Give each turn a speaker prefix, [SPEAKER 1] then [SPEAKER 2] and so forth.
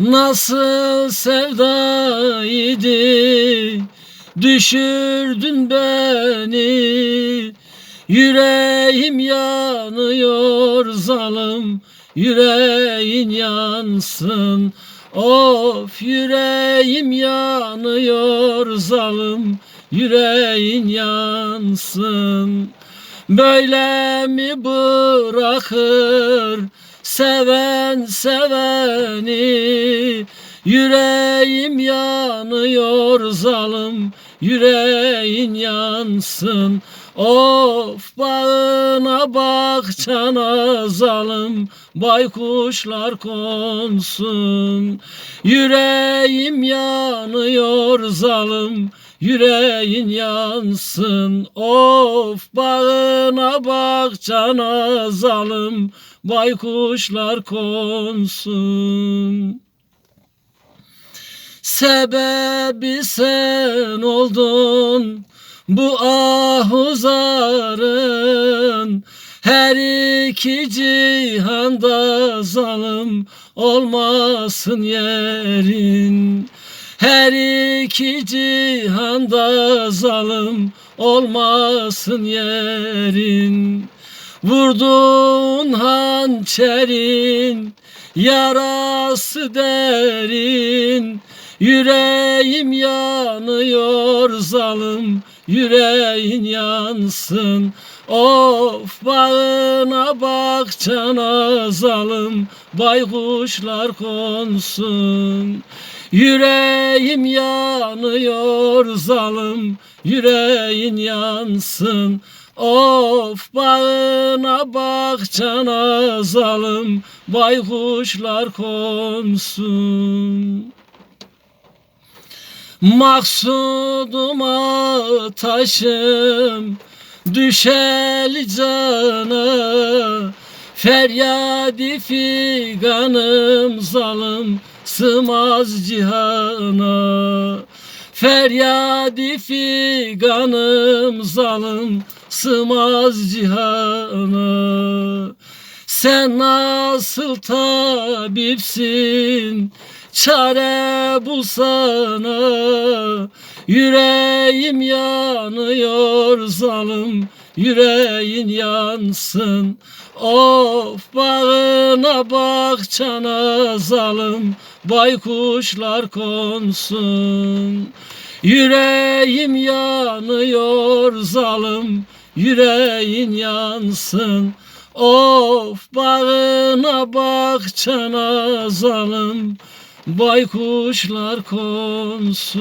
[SPEAKER 1] Nasıl sevdaydı Düşürdün beni. Yüreğim yanıyor zalim. Yüreğin yansın. Of yüreğim yanıyor zalim. Yüreğin yansın. Böyle mi bırakır seven seveni Yüreğim yanıyor zalim yüreğin yansın. Of bağına bahçana zalim baykuşlar konsun. Yüreğim yanıyor zalim yüreğin yansın Of bağına bahçana zalim baykuşlar konsun. Sebebi sen oldun bu ahuzarın Her iki cihanda zalim olmasın yerin Her iki cihanda zalim olmasın yerin. Vurduğun hançerin yarası derin. Yüreğim yanıyor zalim yüreğin yansın Of bağına bahçana zalim baykuşlar konsun. Yüreğim yanıyor zalim yüreğin yansın. Of bağına bahçana zalim baykuşlar konsun. Maksuduma taşım düşeli cana Feryadi figanım zalim sığmaz cihana. Feryadi figanım zalim sığmaz cihana. Sen nasıl tabipsin çare bulsana Yüreğim yanıyor zalim yüreğin yansın. Of bağına bahçana zalim baykuşlar konsun. Yüreğim yanıyor zalim yüreğin yansın. Of bağına bahçana zalim baykuşlar konsun